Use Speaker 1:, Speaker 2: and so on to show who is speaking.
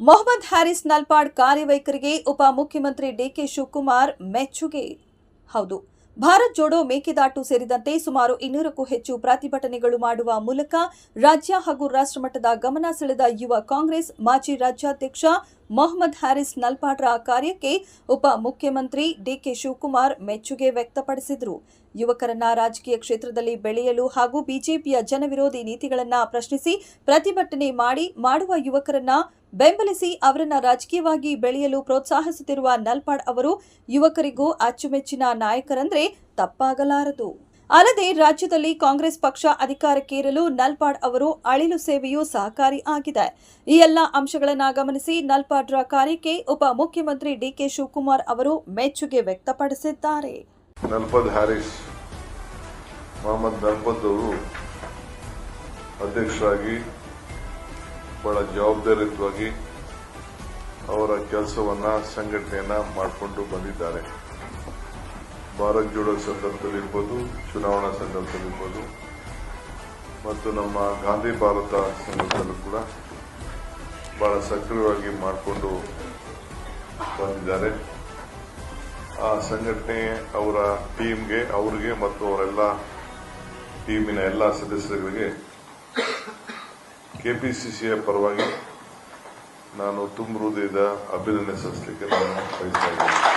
Speaker 1: Mohammed Harris Nalpad ಕಾರ್ಯವೈಖರಿಗೆ ಉಪ ಮುಖ್ಯಮಂತ್ರಿ DK Shivakumar ಮೆಚ್ಚುಗೆ. ಹೌದು, ಭಾರತ್ ಜೋಡೋ ಮೇಕೆದಾಟು ಸೇರಿದಂತೆ ಸುಮಾರು ಇನ್ನೂರಕ್ಕೂ ಹೆಚ್ಚು ಪ್ರತಿಭಟನೆಗಳು ಮಾಡುವ ಮೂಲಕ ರಾಜ್ಯ ಹಾಗೂ ರಾಷ್ಟ್ರಮಟ್ಟದ ಗಮನ ಸೆಳೆದ ಯುವ ಕಾಂಗ್ರೆಸ್ ಮಾಜಿ ರಾಜ್ಯಾಧ್ಯಕ್ಷ ಮೊಹಮ್ಮದ್ ಹ್ಯಾರಿಸ್ ನಲ್ಪಾಡ್ರ ಕಾರ್ಯಕ್ಕೆ ಉಪ ಮುಖ್ಯಮಂತ್ರಿ ಡಿಕೆ ಶಿವಕುಮಾರ್ ಮೆಚ್ಚುಗೆ ವ್ಯಕ್ತಪಡಿಸಿದರು. ಯುವಕರನ್ನ ರಾಜಕೀಯ ಕ್ಷೇತ್ರದಲ್ಲಿ ಬೆಳೆಯಲು ಹಾಗೂ ಬಿಜೆಪಿಯ ಜನವಿರೋಧಿ ನೀತಿಗಳನ್ನ ಪ್ರಶ್ನಿಸಿ ಪ್ರತಿಭಟನೆ ಮಾಡಿ, ಮಾಡುವ ಯುವಕರನ್ನ ಬೆಂಬಲಿಸಿ ಅವರನ್ನ ರಾಜಕೀಯವಾಗಿ ಬೆಳೆಯಲು ಪ್ರೋತ್ಸಾಹಿಸುತ್ತಿರುವ ನಲ್ಪಾಡ್ ಅವರು ಯುವಕರಿಗೂ ಅಚ್ಚುಮೆಚ್ಚಿನ ನಾಯಕರಂದ್ರೆ ತಪ್ಪಾಗಲಾರದು. ಅಲ್ಲದೆ ರಾಜ್ಯದಲ್ಲಿ ಕಾಂಗ್ರೆಸ್ ಪಕ್ಷ ಅಧಿಕಾರಕ್ಕೇರಲು ನಲ್ಪಾಡ್ ಅವರು ಅಳಿಲು ಸೇವೆಯೂ ಸಹಕಾರಿ ಆಗಿದೆ. ಈ ಎಲ್ಲ ಅಂಶಗಳನ್ನ ಗಮನಿಸಿ ನಲ್ಪಾಡ್ರ ಕಾರ್ಯಕ್ಕೆ ಉಪ ಮುಖ್ಯಮಂತ್ರಿ ಡಿಕೆ ಶಿವಕುಮಾರ್ ಅವರು ಮೆಚ್ಚುಗೆ ವ್ಯಕ್ತಪಡಿಸಿದ್ದಾರೆ.
Speaker 2: ಅಧ್ಯಕ್ಷರಾಗಿ ಬಹಳ ಜವಾಬ್ದಾರಿಯುತವಾಗಿ ಅವರ ಕೆಲಸವನ್ನ, ಸಂಘಟನೆಯನ್ನ ಮಾಡಿಕೊಂಡು ಬಂದಿದ್ದಾರೆ. ಭಾರತ್ ಜೋಡೋ ಸಂದರ್ಭದಲ್ಲಿರ್ಬೋದು, ಚುನಾವಣಾ ಸಂದರ್ಭದಲ್ಲಿರ್ಬೋದು, ಮತ್ತು ನಮ್ಮ ಗಾಂಧಿ ಭಾರತ ಸಂದರ್ಭದಲ್ಲೂ ಕೂಡ ಬಹಳ ಸಕ್ರಿಯವಾಗಿ ಮಾಡಿಕೊಂಡು ಬಂದಿದ್ದಾರೆ. ಆ ಸಂಘಟನೆ ಅವರ ಟೀಮ್ಗೆ, ಅವರಿಗೆ ಮತ್ತು ಅವರೆಲ್ಲ ಟೀಮಿನ ಎಲ್ಲ ಕೆಪಿಸಿಸಿಯ ಪರವಾಗಿ ನಾನು ತುಂಬ ಹೃದಯದ ಅಭಿನಂದನೆ ಸಲ್ಲಿಸಲಿಕ್ಕೆ ನಾನು ಬಯಸ್ತಾ ಇದ್ದೇನೆ.